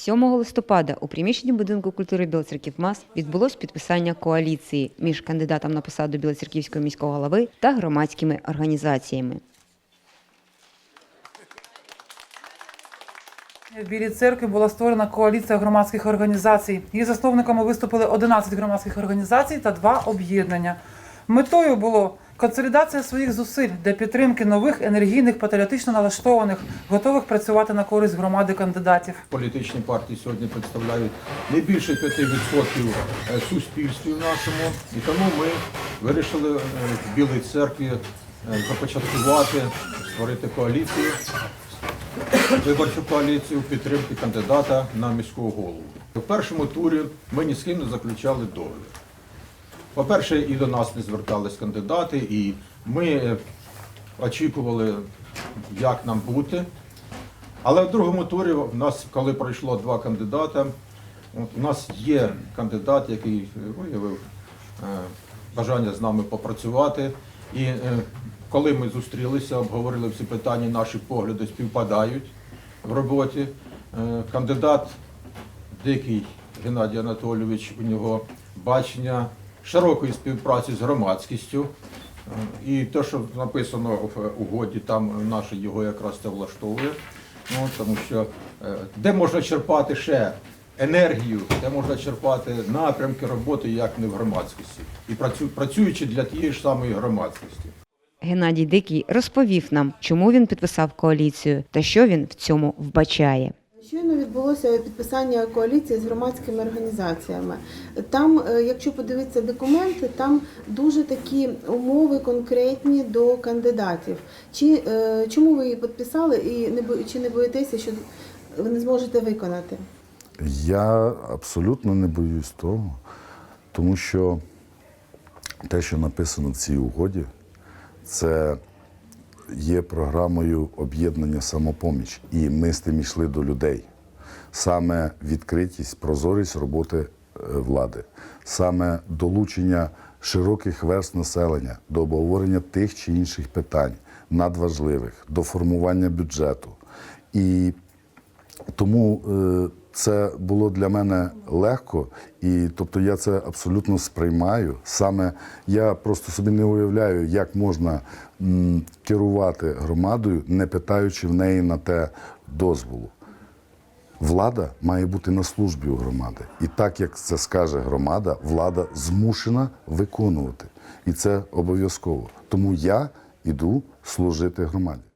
7 листопада у приміщенні будинку культури Білоцерків МАС відбулось підписання коаліції між кандидатом на посаду Білоцерківського міського голови та громадськими організаціями. В Білій церкві була створена коаліція громадських організацій. Її засновниками виступили 11 громадських організацій та два об'єднання. Метою було консолідація своїх зусиль для підтримки нових енергійних, патріотично налаштованих, готових працювати на користь громади кандидатів. Політичні партії сьогодні представляють не більше 5% е, суспільстві нашому, і тому ми вирішили е, в Білій церкві е, започаткувати, створити коаліцію, виборчу коаліцію підтримки кандидата на міського голову. У першому турі ми ні з ким не заключали договір. По-перше, і до нас не звертались кандидати, і ми е, очікували, як нам бути. Але в другому турі в нас, коли пройшло два кандидата, от у нас є кандидат, який виявив е, бажання з нами попрацювати. І е, коли ми зустрілися, обговорили всі питання, наші погляди співпадають в роботі. Е, Кандидат Дикий Геннадій Анатолійович, у нього бачення широкої співпраці з громадськістю. Е, І те, що написано в угоді, там наше його якраз це влаштовує. Ну, тому що е, де можна черпати ще енергію, де можна черпати напрямки роботи, як не в громадськості, і працю- працюючи для тієї ж самої громадськості. Геннадій Дикий розповів нам, чому він підписав коаліцію та що він в цьому вбачає. Щойно відбулося підписання коаліції з громадськими організаціями. Там, е, якщо подивитися документи, там дуже такі умови конкретні до кандидатів. Чи е, чому ви її підписали і не чи не боїтеся, що ви не зможете виконати? Я абсолютно не боюсь того, тому що те, що написано в цій угоді, це є програмою об'єднання самопоміч. І ми з тим йшли до людей. Саме відкритість, прозорість роботи е, влади, саме долучення широких верст населення до обговорення тих чи інших питань надважливих, до формування бюджету. І тому е, це було для мене легко, і тобто я це абсолютно сприймаю. Саме я просто собі не уявляю, як можна м, керувати громадою, не питаючи в неї на те дозволу. Влада має бути на службі у громади. І так як це скаже громада, влада змушена виконувати. І це обов'язково. Тому я іду служити громаді.